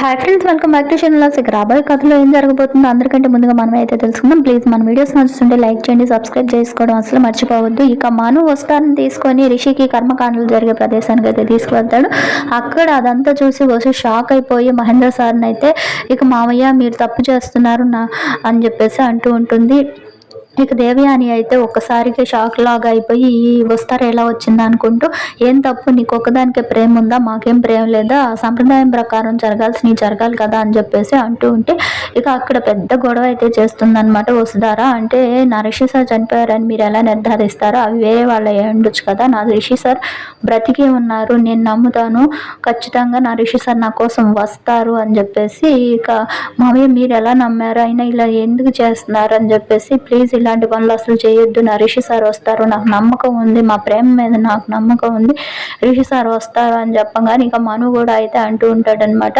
Hi friends welcome back to channel ఇక రాబోయే కథలో ఏం జరగబోతుందో అందరికంటే ముందుగా మనం అయితే తెలుసుకుందాం. ప్లీజ్ మన వీడియోస్ నచ్చుతుంటే లైక్ చేయండి సబ్స్క్రైబ్ చేసుకోవడం అసలు మర్చిపోవద్దు. ఇక మను వస్త్రాన్ని తీసుకొని రిషికి కర్మకాండలు జరిగే ప్రదేశానికి అయితే తీసుకువెళ్తాడు. అక్కడ అదంతా చూసి వచ్చి షాక్ అయిపోయి మహేంద్ర సార్ని అయితే ఇక మామయ్య మీరు తప్పు చేస్తున్నారు నా అని చెప్పేసి అంటూ ఉంటుంది. ఇక దేవయాని అయితే ఒక్కసారిగా షాక్ లాగా అయిపోయి వస్తారు ఎలా వచ్చింది అనుకుంటూ ఏం తప్పు? నీకు ఒక్కదానికే ప్రేమ ఉందా? మాకేం ప్రేమ లేదా? సంప్రదాయం ప్రకారం జరగాల్సి జరగాలి కదా అని చెప్పేసి అంటూ ఉంటే ఇక అక్కడ పెద్ద గొడవ అయితే చేస్తుందన్నమాట వసుధారా. అంటే నా రిషి సార్ చనిపోయారని మీరు ఎలా నిర్ధారిస్తారో అవి వేరే వాళ్ళు ఉండొచ్చు కదా. నా రిషి సార్ బ్రతికి ఉన్నారు. నేను నమ్ముతాను. ఖచ్చితంగా నా రిషి సార్ నా కోసం వస్తారు అని చెప్పేసి ఇక మామయ్య మీరు ఎలా నమ్మారు? అయినా ఇలా ఎందుకు చేస్తున్నారు? అని చెప్పేసి ప్లీజ్ ఇలా ఇలాంటి పనులు అసలు చేయొద్దు. నా రిషి సార్ వస్తారు నాకు నమ్మకం ఉంది. మా ప్రేమ మీద నాకు నమ్మకం ఉంది. రిషి సార్ వస్తారు అని చెప్పగానే ఇక మను కూడా అయితే అంటూ ఉంటాడనమాట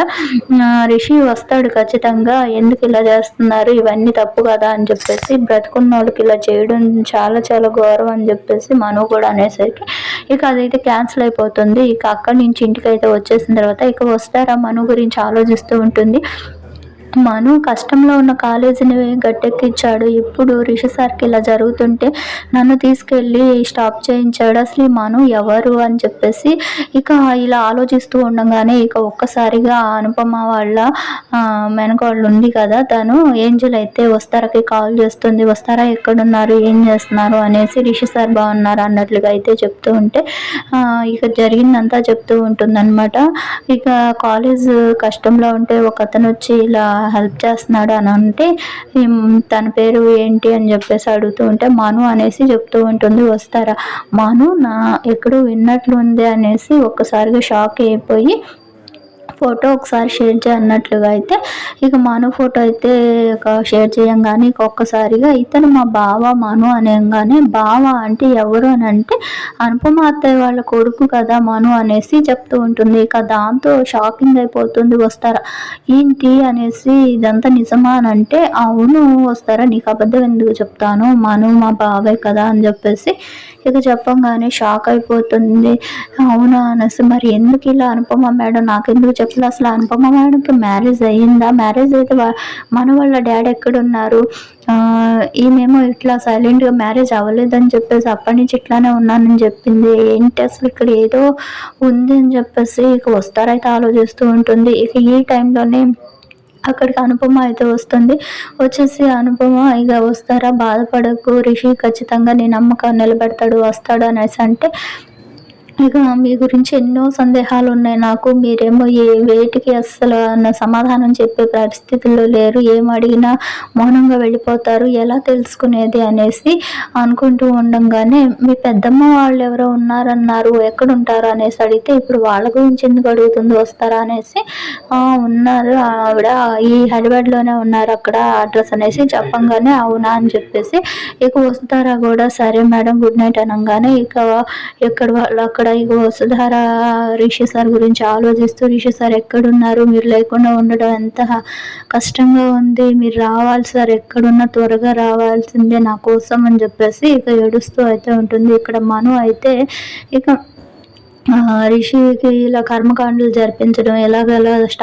రిషి వస్తాడు ఖచ్చితంగా. ఎందుకు ఇలా చేస్తున్నారు? ఇవన్నీ తప్పు కదా అని చెప్పేసి బ్రతుకున్న వాళ్ళకి ఇలా చేయడం చాలా చాలా గౌరవం అని చెప్పేసి మను కూడా అనేసరికి ఇక అదైతే క్యాన్సిల్ అయిపోతుంది. ఇక అక్కడి నుంచి ఇంటికి అయితే వచ్చేసిన తర్వాత ఇక వస్తారా? మను గురించి ఆలోచిస్తూ ఉంటుంది. మను కష్టంలో ఉన్న కాలేజీని గట్టెక్కించాడు. ఇప్పుడు రిషి సార్కి ఇలా జరుగుతుంటే నన్ను తీసుకెళ్ళి స్టాప్ చేయించాడు. అసలు ఈ మను ఎవరు అని చెప్పేసి ఇక ఇలా ఆలోచిస్తూ ఉండగానే ఇక ఒక్కసారిగా అనుపమ వాళ్ళ మెనకోళ్ళు ఉంది కదా తను ఏంజల్ అయితే వస్తారకి కాల్ చేస్తుంది. వస్తారా? ఎక్కడున్నారు? ఏం చేస్తున్నారు? అనేసి రిషి సార్ బాగున్నారు అన్నట్లుగా అయితే చెప్తూ ఉంటే ఇక జరిగిందంతా చెప్తూ ఉంటుందన్నమాట. ఇక కాలేజ్ కష్టంలో ఉంటే ఒక అతను వచ్చి ఇలా హెల్ప్ చేస్తున్నాడు అని అంటే తన పేరు ఏంటి? అని చెప్పేసి అడుగుతూ ఉంటే మను అనేసి చెప్తూ ఉంటుంది వస్తారా? మను నా ఎక్కడో విన్నట్లు ఉంది అనేసి ఒక్కసారిగా షాక్ అయిపోయి ఫోటో ఒకసారి షేర్ చేయన్నట్లుగా అయితే ఇక మను ఫోటో అయితే షేర్ చేయంగానే ఇక ఒక్కసారిగా ఇతను మా బావ మను అనగానే బావ అంటే ఎవరు అని అంటే అనుపమ అత్తయ్య వాళ్ళ కొడుకు కదా మను అనేసి చెప్తూ ఉంటుంది. ఇక దాంతో షాకింగ్ అయిపోతుంది. వస్తారా? ఏంటి? అనేసి ఇదంతా నిజమా అని అంటే అవును వస్తారా? నీకు అబద్ధం ఎందుకు చెప్తాను? మను మా బావే కదా అని చెప్పేసి ఇక చెప్పంగానే షాక్ అయిపోతుంది. అవునా? అనేసి మరి ఎందుకు ఇలా అనుపమ మేడం? నాకెందుకు చెప్పలే అసలు అనుపమ మేడంకి మ్యారేజ్ అయ్యిందా? మ్యారేజ్ అయితే మన వాళ్ళ డాడీ ఎక్కడున్నారు? ఈమెమో ఇట్లా సైలెంట్గా మ్యారేజ్ అవ్వలేదని చెప్పేసి అప్పటి నుంచి ఇట్లానే ఉన్నానని చెప్పింది. ఏంటి అసలు ఇక్కడ ఏదో ఉంది అని చెప్పేసి ఇక వస్తారైతే ఆలోచిస్తూ ఉంటుంది. ఇక ఈ టైంలోనే అక్కడికి అనుపమ అయితే వస్తుంది. వచ్చేసి అనుపమ ఇక వస్తారా? బాధపడకు. రిషి ఖచ్చితంగా నీ నమ్మకం నిలబెడతాడు వస్తాడు అనేసి అంటే ఇక మీ గురించి ఎన్నో సందేహాలు ఉన్నాయి నాకు మీరేమో ఏ వేటికి అస్సలు అన్న సమాధానం చెప్పే పరిస్థితుల్లో లేరు. ఏం అడిగినా మౌనంగా వెళ్ళిపోతారు. ఎలా తెలుసుకునేది అనేసి అనుకుంటూ ఉండంగానే మీ పెద్దమ్మ వాళ్ళు ఎవరో ఉన్నారన్నారు. ఎక్కడుంటారు? అనేసి అడిగితే ఇప్పుడు వాళ్ళ గురించి ఎందుకు అడుగుతుంది? వస్తారా? అనేసి ఉన్నారు. ఆవిడ ఈ హైదరాబాద్లోనే ఉన్నారు. అక్కడ అడ్రస్ అనేసి చెప్పంగానే అవునా? అని చెప్పేసి ఇక వస్తారా కూడా? సరే మేడం గుడ్ నైట్ అనగానే ఇక ఎక్కడ వాళ్ళు అక్కడ కూడా ఇగో వసుధార రిషి సార్ గురించి ఆలోచిస్తూ రిషి సార్ ఎక్కడున్నారు? మీరు లేకుండా ఉండడం ఎంత కష్టంగా ఉంది. మీరు రావాలి సార్ ఎక్కడున్నా త్వరగా రావాల్సిందే నా కోసం అని చెప్పేసి ఇక ఏడుస్తూ అయితే ఉంటుంది. ఇక్కడ మను అయితే ఇక రిషికి ఇలా కర్మకాండలు జరిపించడం ఎలాగెలా